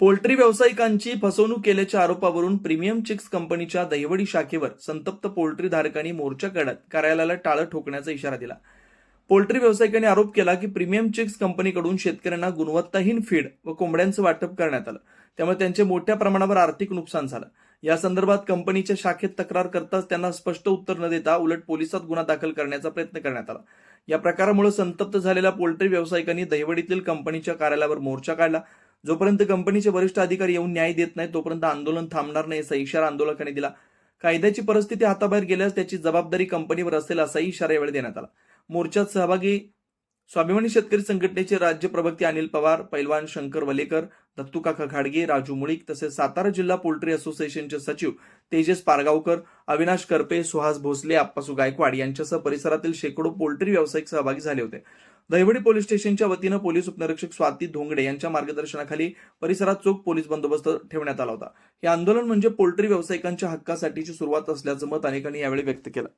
Poultry व्यावसायिकांची फसवणूक केल्याच्या आरोपावरून प्रीमियम चिक्स कंपनीच्या दहिवडी शाखेवर संतप्त पोल्ट्री धारकांनी मोर्चा काढत कार्यालयाला टाळं ठोकण्याचा इशारा दिला. पोल्ट्री व्यावसायिकांनी आरोप केला की प्रीमियम चिक्स कंपनीकडून शेतकऱ्यांना गुणवत्ताहीन फीड व कोंबड्यांचं वाटप करण्यात आलं. त्यामुळे त्यांचे मोठ्या प्रमाणावर आर्थिक नुकसान झालं. या संदर्भात कंपनीच्या शाखेत तक्रार करताच त्यांना स्पष्ट उत्तर न देता उलट पोलिसात गुन्हा दाखल करण्याचा प्रयत्न करण्यात आला. या प्रकारामुळे संतप्त झालेल्या पोल्ट्री व्यावसायिकांनी दहिवडीतील कंपनीच्या कार्यालयावर मोर्चा काढला. जोपर्यंत कंपनीचे वरिष्ठ अधिकारी येऊन न्याय देत नाही तोपर्यंत आंदोलन थांबणार नाही असा इशारा आंदोलकांनी दिला. कायद्याची परिस्थिती हाताबाहेर गेल्यास त्याची जबाबदारी कंपनीवर असेल असाही इशारा यावेळी देण्यात आला. मोर्चात सहभागी स्वाभिमानी शेतकरी संघटनेचे राज्य प्रवक्ते अनिल पवार पैलवान शंकर वलेकर दत्तूकाका घाडगे राजू मुळीक तसेच सातारा जिल्हा पोल्ट्री असोसिएशनचे सचिव तेजस पारगावकर अविनाश करपे सुहास भोसले आप्पासू गायकवाड यांच्यासह परिसरातील शेकडो पोल्ट्री व्यावसायिक सहभागी झाले होते. दहिवडी पोलीस स्टेशनच्या वतीनं पोलीस उपनिरीक्षक स्वाती धोंगडे यांच्या मार्गदर्शनाखाली परिसरात चोख पोलीस बंदोबस्त ठेवण्यात आला होता. हे आंदोलन म्हणजे पोल्ट्री व्यावसायिकांच्या हक्कासाठीची सुरुवात असल्याचं मत अनेकांनी यावेळी व्यक्त केलं.